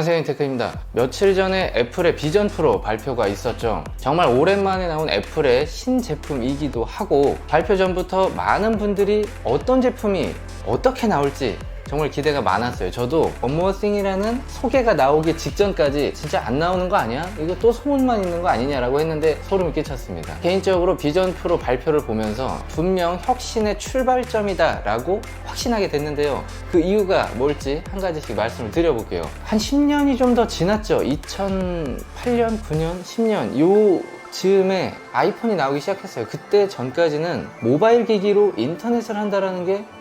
안녕하세요 인테크입니다. 며칠 전에 애플의 비전 프로 발표가 있었죠. 정말 오랜만에 나온 애플의 신제품이기도 하고 발표 전부터 많은 분들이 어떤 제품이 어떻게 나올지 정말 기대가 많았어요. 저도 원모어싱이라는 소개가 나오기 직전까지 진짜 안 나오는 거 아니야? 이거 또 소문만 있는 거 아니냐라고 했는데 소름이 끼쳤습니다. 개인적으로 비전 프로 발표를 보면서 분명 혁신의 출발점이다 라고 확신하게 됐는데요. 그 이유가 뭘지 한 가지씩 말씀을 드려볼게요. 한 10년이 좀 더 지났죠. 2008년, 9년, 10년 요 즈음에 아이폰이 나오기 시작했어요. 그때 전까지는 모바일 기기로 인터넷을 한다라는 게 이-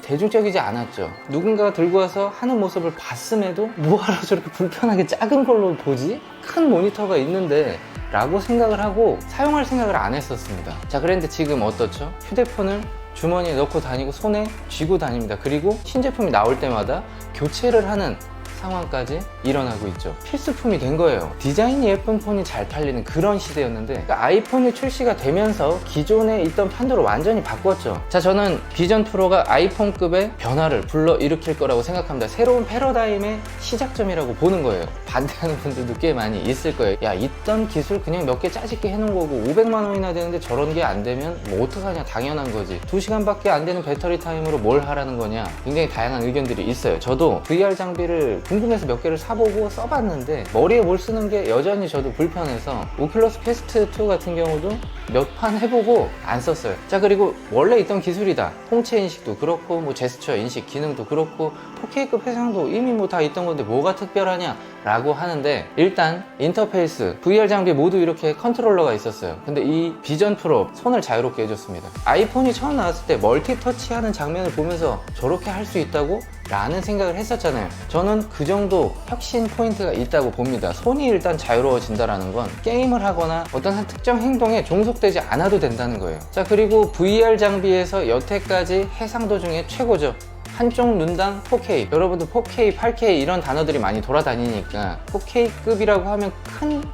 대중적이지 않았죠. 누군가가 들고 와서 하는 모습을 봤음에도 뭐하러 저렇게 불편하게 작은 걸로 보지? 큰 모니터가 있는데 라고 생각을 하고 사용할 생각을 안 했었습니다. 자, 그런데 지금 어떻죠? 휴대폰을 주머니에 넣고 다니고 손에 쥐고 다닙니다. 그리고 신제품이 나올 때마다 교체를 하는 상황까지 일어나고 있죠. 필수품이 된 거예요. 디자인이 예쁜 폰이 잘 팔리는 그런 시대였는데 그러니까 아이폰이 출시가 되면서 기존에 있던 판도를 완전히 바꿨죠. 자, 저는 비전 프로가 아이폰급의 변화를 불러 일으킬 거라고 생각합니다. 새로운 패러다임의 시작점이라고 보는 거예요. 반대하는 분들도 꽤 많이 있을 거예요. 야, 있던 기술 그냥 몇 개 짜집게 해놓은 거고 500만 원이나 되는데 저런 게 안 되면 뭐 어떡하냐 당연한 거지. 2시간밖에 안 되는 배터리 타임으로 뭘 하라는 거냐. 굉장히 다양한 의견들이 있어요. 저도 VR 장비를 궁금해서 몇 개를 사보고 써봤는데 머리에 뭘 쓰는 게 여전히 저도 불편해서 오큘러스 퀘스트 2 같은 경우도 몇 판 해보고 안 썼어요. 자 그리고 원래 있던 기술이다. 홍채 인식도 그렇고 뭐 제스처 인식 기능도 그렇고 4K급 해상도 이미 뭐 다 있던 건데 뭐가 특별하냐 라고 하는데 일단 인터페이스 VR 장비 모두 이렇게 컨트롤러가 있었어요. 근데 이 비전 프로 손을 자유롭게 해줬습니다. 아이폰이 처음 나왔을 때 멀티 터치하는 장면을 보면서 저렇게 할 수 있다고? 라는 생각을 했었잖아요. 저는 그 정도 혁신 포인트가 있다고 봅니다. 손이 일단 자유로워진다라는 건 게임을 하거나 어떤 한 특정 행동에 종속 되지 않아도 된다는 거예요. 자, 그리고 VR 장비에서 여태까지 해상도 중에 최고죠. 한쪽 눈당 4K. 여러분들 4K, 8K 이런 단어들이 많이 돌아다니니까 4K급이라고 하면 큰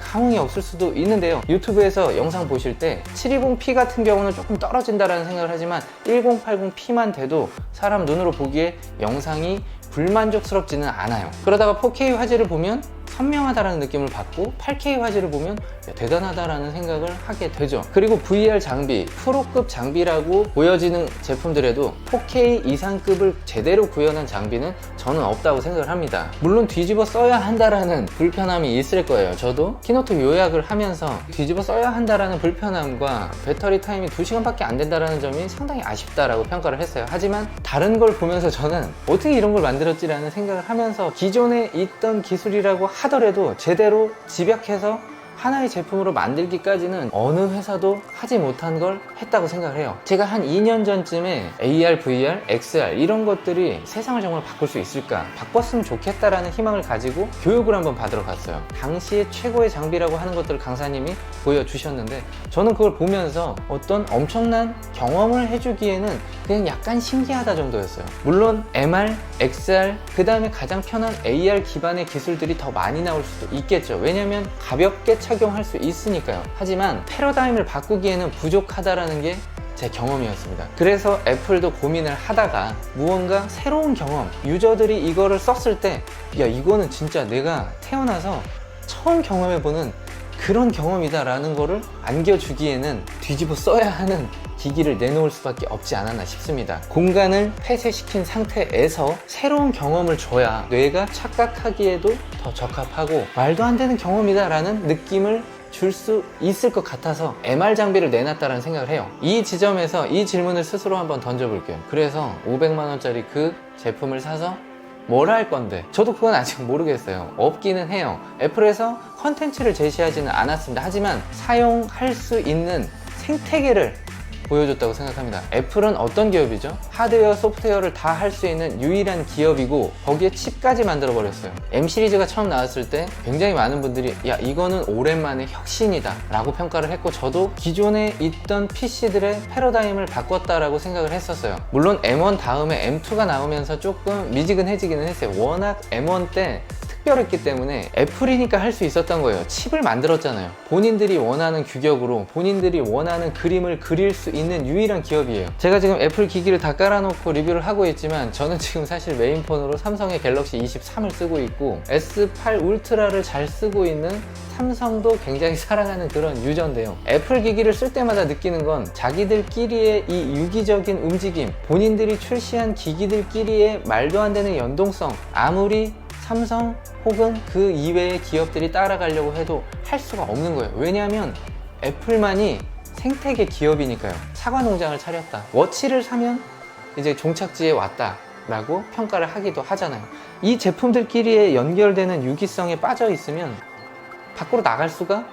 감흥이 없을 수도 있는데요. 유튜브에서 영상 보실 때 720p 같은 경우는 조금 떨어진다라는 생각을 하지만 1080p만 돼도 사람 눈으로 보기에 영상이 불만족스럽지는 않아요. 그러다가 4K 화질을 보면 선명하다라는 느낌을 받고 8K 화질을 보면 야, 대단하다라는 생각을 하게 되죠. 그리고 VR 장비, 프로급 장비라고 보여지는 제품들에도 4K 이상급을 제대로 구현한 장비는 저는 없다고 생각을 합니다. 물론 뒤집어 써야 한다라는 불편함이 있을 거예요. 저도 키노트 요약을 하면서 뒤집어 써야 한다라는 불편함과 배터리 타임이 2시간밖에 안 된다라는 점이 상당히 아쉽다라고 평가를 했어요. 하지만 다른 걸 보면서 저는 어떻게 이런 걸 만들었지라는 생각을 하면서 기존에 있던 기술이라고 하 더라도 제대로 집약해서 하나의 제품으로 만들기까지는 어느 회사도 하지 못한 걸 했다고 생각을 해요. 제가 한 2년 전쯤에 AR, VR, XR 이런 것들이 세상을 정말 바꿀 수 있을까? 바꿨으면 좋겠다라는 희망을 가지고 교육을 한번 받으러 갔어요. 당시에 최고의 장비라고 하는 것들을 강사님이 보여주셨는데 저는 그걸 보면서 어떤 엄청난 경험을 해주기에는 그냥 약간 신기하다 정도였어요. 물론 MR, XR, 그 다음에 가장 편한 AR 기반의 기술들이 더 많이 나올 수도 있겠죠. 왜냐면 가볍게 착용할 수 있으니까요. 하지만 패러다임을 바꾸기에는 부족하다라는 게 제 경험이었습니다. 그래서 애플도 고민을 하다가 무언가 새로운 경험, 유저들이 이거를 썼을 때, 야, 이거는 진짜 내가 태어나서 처음 경험해보는 그런 경험이다라는 거를 안겨주기에는 뒤집어 써야 하는 기기를 내놓을 수밖에 없지 않았나 싶습니다. 공간을 폐쇄시킨 상태에서 새로운 경험을 줘야 뇌가 착각하기에도 더 적합하고 말도 안 되는 경험이다라는 느낌을 줄수 있을 것 같아서 MR 장비를 내놨다는 생각을 해요. 이 지점에서 이 질문을 스스로 한번 던져볼게요. 그래서 500만원짜리 그 제품을 사서 뭘 할 건데 저도 그건 아직 모르겠어요 없기는 해요 애플에서 컨텐츠를 제시하지는 않았습니다 하지만 사용할 수 있는 생태계를 보여줬다고 생각합니다. 애플은 어떤 기업이죠? 하드웨어 소프트웨어를 다 할 수 있는 유일한 기업이고 거기에 칩까지 만들어 버렸어요. M 시리즈가 처음 나왔을 때 굉장히 많은 분들이 야 이거는 오랜만에 혁신이다 라고 평가를 했고 저도 기존에 있던 PC들의 패러다임을 바꿨다라고 생각을 했었어요. 물론 M1 다음에 M2가 나오면서 조금 미지근해지기는 했어요. 워낙 M1 때 특별했기 때문에 애플이니까 할 수 있었던 거예요. 칩을 만들었잖아요. 본인들이 원하는 규격으로 본인들이 원하는 그림을 그릴 수 있는 유일한 기업이에요. 제가 지금 애플 기기를 다 깔아놓고 리뷰를 하고 있지만 저는 지금 사실 메인폰으로 삼성의 갤럭시 23을 쓰고 있고 S8 울트라를 잘 쓰고 있는 삼성도 굉장히 사랑하는 그런 유저인데요. 애플 기기를 쓸 때마다 느끼는 건 자기들끼리의 이 유기적인 움직임, 본인들이 출시한 기기들끼리의 말도 안 되는 연동성, 아무리 삼성 혹은 그 이외의 기업들이 따라가려고 해도 할 수가 없는 거예요. 왜냐하면 애플만이 생태계 기업이니까요. 사과 농장을 차렸다. 워치를 사면 이제 종착지에 왔다. 라고 평가를 하기도 하잖아요. 이 제품들끼리의 연결되는 유기성에 빠져 있으면 밖으로 나갈 수가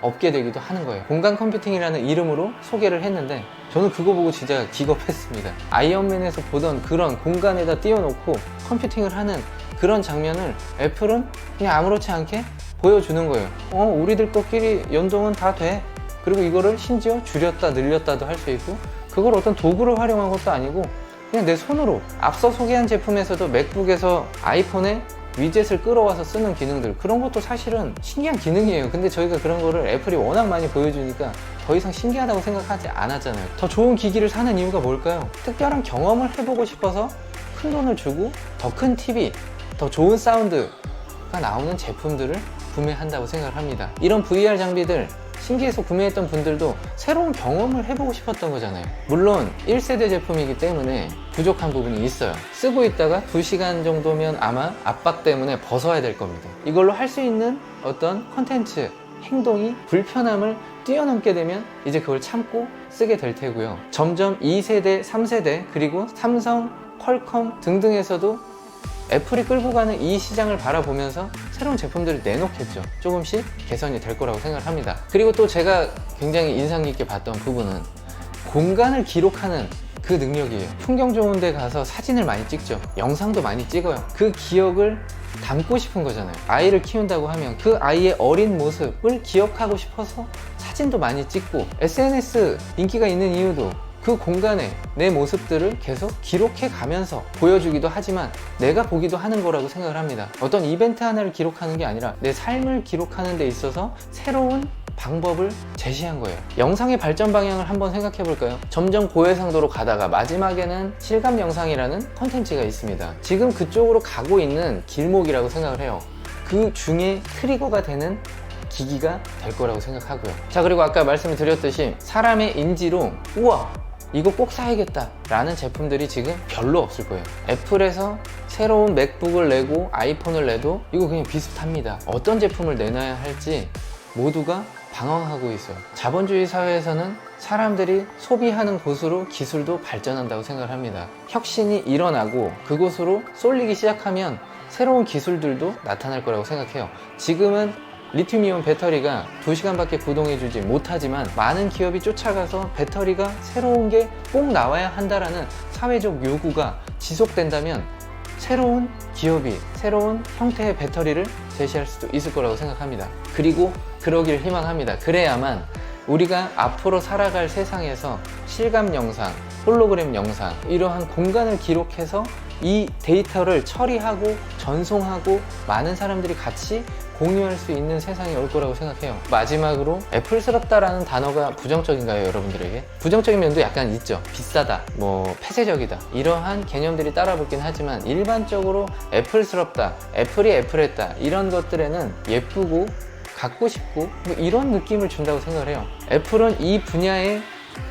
없게 되기도 하는 거예요. 공간 컴퓨팅이라는 이름으로 소개를 했는데 저는 그거 보고 진짜 기겁했습니다. 아이언맨에서 보던 그런 공간에다 띄워놓고 컴퓨팅을 하는 그런 장면을 애플은 그냥 아무렇지 않게 보여주는 거예요. 어, 우리들 것끼리 연동은 다 돼. 그리고 이거를 심지어 줄였다 늘렸다도 할 수 있고 그걸 어떤 도구를 활용한 것도 아니고 그냥 내 손으로 앞서 소개한 제품에서도 맥북에서 아이폰에 위젯을 끌어와서 쓰는 기능들 그런 것도 사실은 신기한 기능이에요. 근데 저희가 그런 거를 애플이 워낙 많이 보여주니까 더 이상 신기하다고 생각하지 않았잖아요. 더 좋은 기기를 사는 이유가 뭘까요? 특별한 경험을 해보고 싶어서 큰 돈을 주고 더 큰 TV, 더 좋은 사운드가 나오는 제품들을 구매한다고 생각을 합니다. 이런 VR 장비들 신기해서 구매했던 분들도 새로운 경험을 해보고 싶었던 거잖아요. 물론 1세대 제품이기 때문에 부족한 부분이 있어요. 쓰고 있다가 2시간 정도면 아마 압박 때문에 벗어야 될 겁니다. 이걸로 할 수 있는 어떤 컨텐츠, 행동이 불편함을 뛰어넘게 되면 이제 그걸 참고 쓰게 될 테고요. 점점 2세대, 3세대, 그리고 삼성, 퀄컴 등등에서도 애플이 끌고 가는 이 시장을 바라보면서 새로운 제품들을 내놓겠죠. 조금씩 개선이 될 거라고 생각을 합니다. 그리고 또 제가 굉장히 인상 깊게 봤던 부분은 공간을 기록하는 그 능력이에요. 풍경 좋은 데 가서 사진을 많이 찍죠. 영상도 많이 찍어요. 그 기억을 담고 싶은 거잖아요. 아이를 키운다고 하면 그 아이의 어린 모습을 기억하고 싶어서 사진도 많이 찍고 SNS 인기가 있는 이유도 그 공간에 내 모습들을 계속 기록해 가면서 보여주기도 하지만 내가 보기도 하는 거라고 생각을 합니다. 어떤 이벤트 하나를 기록하는 게 아니라 내 삶을 기록하는 데 있어서 새로운 방법을 제시한 거예요. 영상의 발전 방향을 한번 생각해 볼까요? 점점 고해상도로 가다가 마지막에는 실감 영상이라는 컨텐츠가 있습니다. 지금 그쪽으로 가고 있는 길목이라고 생각을 해요. 그 중에 트리거가 되는 기기가 될 거라고 생각하고요. 자, 그리고 아까 말씀을 드렸듯이 사람의 인지로 우와! 이거 꼭 사야겠다 라는 제품들이 지금 별로 없을 거예요. 애플에서 새로운 맥북을 내고 아이폰을 내도 이거 그냥 비슷합니다. 어떤 제품을 내놔야 할지 모두가 방황하고 있어요. 자본주의 사회에서는 사람들이 소비하는 곳으로 기술도 발전한다고 생각을 합니다. 혁신이 일어나고 그곳으로 쏠리기 시작하면 새로운 기술들도 나타날 거라고 생각해요. 지금은 리튬이온 배터리가 2시간밖에 구동해주지 못하지만 많은 기업이 쫓아가서 배터리가 새로운 게 꼭 나와야 한다라는 사회적 요구가 지속된다면 새로운 기업이 새로운 형태의 배터리를 제시할 수도 있을 거라고 생각합니다. 그리고 그러길 희망합니다. 그래야만 우리가 앞으로 살아갈 세상에서 실감 영상, 홀로그램 영상, 이러한 공간을 기록해서 이 데이터를 처리하고 전송하고 많은 사람들이 같이 공유할 수 있는 세상이 올 거라고 생각해요. 마지막으로 애플스럽다라는 단어가 부정적인가요, 여러분들에게? 부정적인 면도 약간 있죠. 비싸다, 뭐 폐쇄적이다 이러한 개념들이 따라붙긴 하지만 일반적으로 애플스럽다, 애플이 애플했다 이런 것들에는 예쁘고 갖고 싶고 뭐 이런 느낌을 준다고 생각을 해요. 애플은 이 분야의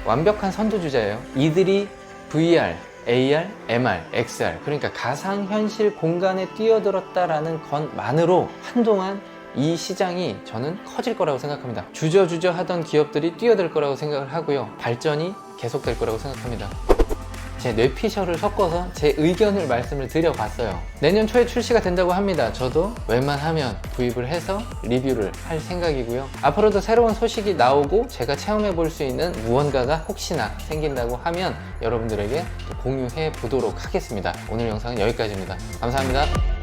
완벽한 선두주자예요. 이들이 VR, AR, MR, XR 그러니까 가상현실 공간에 뛰어들었다라는 것만으로 한동안 이 시장이 저는 커질 거라고 생각합니다. 주저주저 하던 기업들이 뛰어들 거라고 생각을 하고요. 발전이 계속될 거라고 생각합니다. 제 뇌피셜을 섞어서 제 의견을 말씀을 드려봤어요. 내년 초에 출시가 된다고 합니다. 저도 웬만하면 구입을 해서 리뷰를 할 생각이고요. 앞으로도 새로운 소식이 나오고 제가 체험해 볼 수 있는 무언가가 혹시나 생긴다고 하면 여러분들에게 공유해 보도록 하겠습니다. 오늘 영상은 여기까지입니다. 감사합니다.